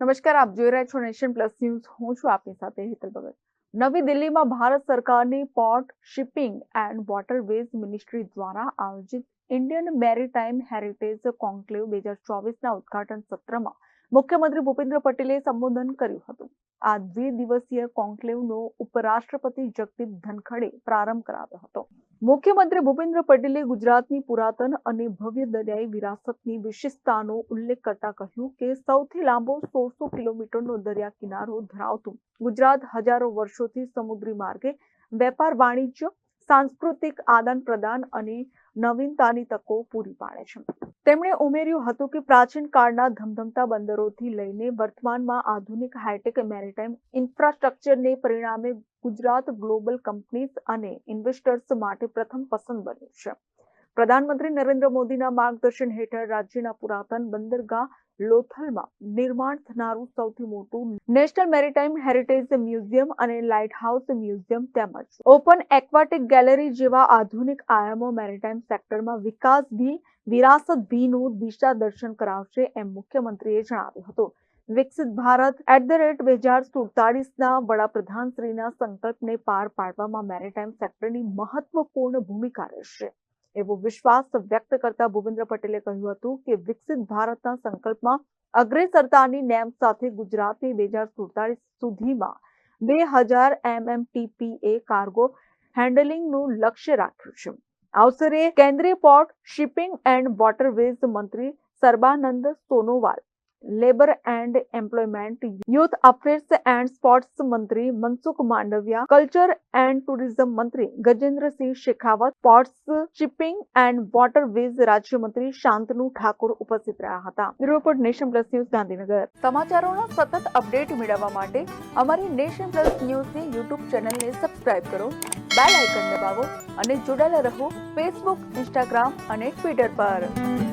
નમસ્કાર, આપ જોઈ રહ્યા છો નેશન પ્લસ ન્યૂઝ. હું છું આપની સાથે હેતલ ભગત. નવી દિલ્હીમાં ભારત સરકારની port shipping and waterways ministry દ્વારા આયોજિત ઇન્ડિયન મેરીટાઈમ હેરિટેજ કોન્ક્લેવ બે હજાર ચોવીસના ઉદ્ઘાટન સત્રમાં મુખ્યમંત્રી ભૂપેન્દ્ર પટેલે સંબોધન કર્યું હતું. આ દ્વિદિવસીય કોન્ક્લેવનો ઉપરાષ્ટ્રપતિ જગદીપ ધનખડે પ્રારંભ કરાવ્યો હતો. મુખ્યમંત્રી ભૂપેન્દ્ર પટેલે ગુજરાતની પુરાતન અને ભવ્ય દરિયાઈ વિરાસતની વિશિષ્ટતાનો ઉલ્લેખ કરતા કહ્યું કે સૌથી લાંબો સોળસો કિલોમીટરનો દરિયા કિનારો ધરાવતું ગુજરાત હજારો વર્ષોથી સમુદ્રી માર્ગે વેપાર વાણિજ્ય સાંસ્કૃતિક આદાન પ્રદાન અને નવીનતાની તકો પૂરી પાડે છે. તેમણે ઉમેર્યું હતું કે પ્રાચીન કાળના ધમધમતા બંદરોથી લઈને વર્તમાનમાં આધુનિક હાઈટેક મેરીટાઈમ ઇન્ફ્રાસ્ટ્રક્ચરને પરિણામે ગુજરાત ગ્લોબલ કંપનીઝ અને ઇન્વેસ્ટર્સ માટે પ્રથમ પસંદ બન્યું છે. પ્રધાનમંત્રી નરેન્દ્ર મોદીના માર્ગદર્શન હેઠળ રાજ્યના પુરાતન બંદરગાહ લોથલમાં નિર્માણ થનારું સૌથી મોટું નેશનલ મેરીટાઈમ હેરિટેજ મ્યુઝિયમ અને લાઇટ હાઉસ મ્યુઝિયમ તેમજ ઓપન એક્વાટિક ગેલેરી જેવા આધુનિક આયામો મેરીટાઈમ સેક્ટરમાં વિકાસ ભી વિરાસત ભીનું દિશા દર્શન કરાવશે એમ મુખ્યમંત્રીએ જણાવ્યું હતું. વિકસિત ભારત એટ ધ રેટ બે હજાર સુડતાલીસના વડાપ્રધાન શ્રીના સંકલ્પને પાર પાડવામાં મેરીટાઈમ સેક્ટરની મહત્વપૂર્ણ ભૂમિકા રહેશે. એવો વિશ્વાસ વ્યક્ત કરતા ભૂપેન્દ્ર પટેલે કહ્યું હતું કે વિકસિત ભારતના સંકલ્પમાં અગ્રેસરતાની નેમ સાથે ગુજરાતને બે હજાર સુડતાલીસ સુધીમાં બે હજાર એમએમટીપીએ કાર્ગો હેન્ડલિંગનું લક્ષ્ય રાખ્યું છે. અવસરે કેન્દ્રીય પોર્ટ શિપિંગ એન્ડ વોટરવેઝ મંત્રી Sarbananda Sonowal labour and employment youth affairs and sports મંત્રી Mansukh Mandaviya culture and tourism મંત્રી Gajendrasinh Shekhawat sports shipping and waterways રાજ્યમંત્રી શાંતનુ ઠાકોર ઉપસ્થિત રહ્યા હતા report Nation Plus News Gandhinagar સમાચારોના સતત અપડેટ મેળવવા માટે અમારી નેશન પ્લસ ન્યૂઝની યુટ્યુબ ચેનલને સબસ્ક્રાઇબ કરો બેલ આઇકન દબાવો અને જોડાયેલા રહો ફેસબુક ઇન્સ્ટાગ્રામ અને ટ્વિટર પર